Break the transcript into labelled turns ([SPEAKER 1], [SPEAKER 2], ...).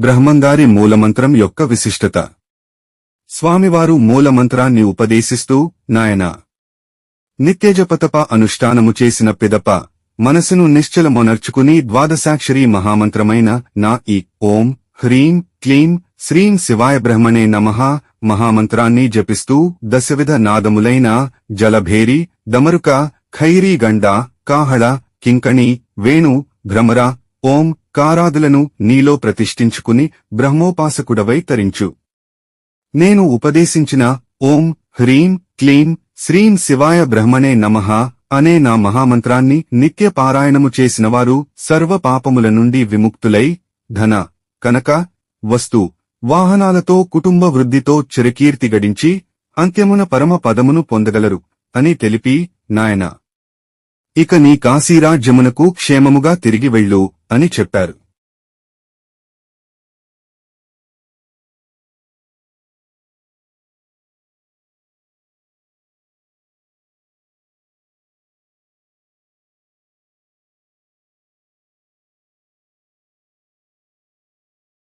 [SPEAKER 1] బ్రహ్మంగారి మూలమంత్రం యొక్క విశిష్టత. స్వామివారు మూలమంత్రాన్ని ఉపదేశిస్తూ నాయనా నిత్యజపతప అనుష్ఠానము చేసిన పిదప మనసును నిశ్చలమొనర్చుకుని ద్వాదశాక్షరీ మహామంత్రమైన నా ఈ ఓం హ్రీం క్లీం శ్రీం శివాయ బ్రహ్మణే నమః మహామంత్రాన్ని జపిస్తూ దశవిధ నాదములైన జలభేరి దమరుక ఖైరీగండ కాహళ కింకణి వేణు భ్రమర ఓం కారాదులను నీలో ప్రతిష్ఠించుకుని బ్రహ్మోపాసకుడవై తరించు. నేను ఉపదేశించిన ఓం హ్రీం క్లీం శ్రీం శివాయ బ్రహ్మణే నమః అనే నా మహామంత్రాన్ని నిత్య పారాయణము చేసినవారు సర్వ పాపముల నుండి విముక్తులై ధన కనక వస్తు వాహనాలతో కుటుంబ వృద్ధితో చిరకీర్తి గడించి అంత్యమున పరమ పదమును పొందగలరు అని తెలిపి నాయన ఇక నీ కాశీరాజ్యమునకు క్షేమముగా తిరిగి వెళ్ళు అని చెప్పారు.